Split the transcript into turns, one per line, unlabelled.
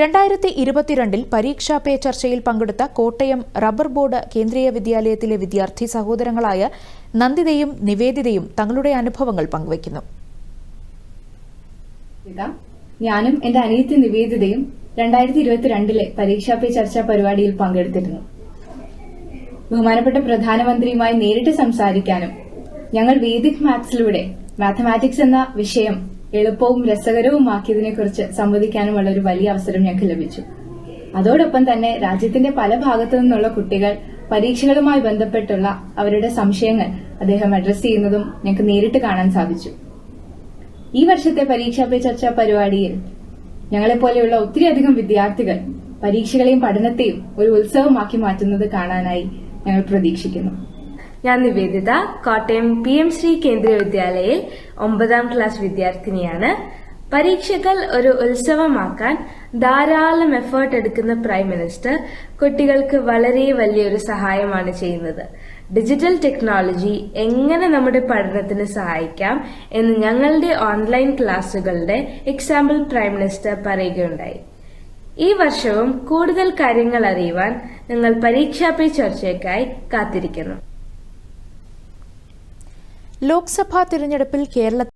രണ്ടായിരത്തി ഇരുപത്തിരണ്ടിൽ പരീക്ഷാ പേ ചർച്ചയിൽ പങ്കെടുത്ത കോട്ടയം റബ്ബർ ബോർഡ് കേന്ദ്രീയ വിദ്യാലയത്തിലെ വിദ്യാർത്ഥി സഹോദരങ്ങളായ നന്ദിതയും നിവേദിതയും തങ്ങളുടെ അനുഭവങ്ങൾ പങ്കുവയ്ക്കുന്നു.
ഞാനും എന്റെ അനിയത്തി നിവേദിതയും രണ്ടായിരത്തി ഇരുപത്തിരണ്ടിലെ പരീക്ഷാ പേ ചർച്ച പരിപാടിയിൽ പങ്കെടുത്തിരുന്നു. ബഹുമാനപ്പെട്ട പ്രധാനമന്ത്രിയുമായി നേരിട്ട് സംസാരിക്കാനും ഞങ്ങൾ വേദിക് മാത്സിലൂടെ മാത്തമാറ്റിക്സ് എന്ന വിഷയം എളുപ്പവും രസകരവുമാക്കിയതിനെ കുറിച്ച് സംവദിക്കാനുമുള്ള ഒരു വലിയ അവസരം ഞങ്ങൾക്ക് ലഭിച്ചു. അതോടൊപ്പം തന്നെ രാജ്യത്തിന്റെ പല ഭാഗത്തു നിന്നുള്ള കുട്ടികൾ പരീക്ഷകളുമായി ബന്ധപ്പെട്ടുള്ള അവരുടെ സംശയങ്ങൾ അദ്ദേഹം അഡ്രസ് ചെയ്യുന്നതും ഞങ്ങൾക്ക് നേരിട്ട് കാണാൻ സാധിച്ചു. ഈ വർഷത്തെ പരീക്ഷാ പേ ചർച്ചാ പരിപാടിയിൽ ഞങ്ങളെപ്പോലെയുള്ള ഒത്തിരിയധികം വിദ്യാർത്ഥികൾ പരീക്ഷകളെയും പഠനത്തെയും ഒരു ഉത്സവമാക്കി മാറ്റുന്നത് കാണാനായി ഞങ്ങൾ പ്രതീക്ഷിക്കുന്നു.
ഞാൻ നിവേദിത കോട്ടയം പി എം ശ്രീ കേന്ദ്രീയ വിദ്യാലയയിൽ ഒമ്പതാം ക്ലാസ് വിദ്യാർത്ഥിനിയാണ്. പരീക്ഷകൾ ഒരു ഉത്സവമാക്കാൻ ധാരാളം എഫേർട്ട് എടുക്കുന്ന പ്രൈം മിനിസ്റ്റർ കുട്ടികൾക്ക് വളരെ വലിയൊരു സഹായമാണ് ചെയ്യുന്നത്. ഡിജിറ്റൽ ടെക്നോളജി എങ്ങനെ നമ്മുടെ പഠനത്തിന് സഹായിക്കാം എന്ന് ഞങ്ങളുടെ ഓൺലൈൻ ക്ലാസ്സുകളുടെ എക്സാമ്പിൾ പ്രൈം മിനിസ്റ്റർ പറയുകയുണ്ടായി. ഈ വർഷവും കൂടുതൽ കാര്യങ്ങൾ അറിയുവാൻ നിങ്ങൾ പരീക്ഷാ പേ ചർച്ചയ്ക്കായി കാത്തിരിക്കുന്നു.
ലോക്സഭാ തിരഞ്ഞെടുപ്പിൽ കേരള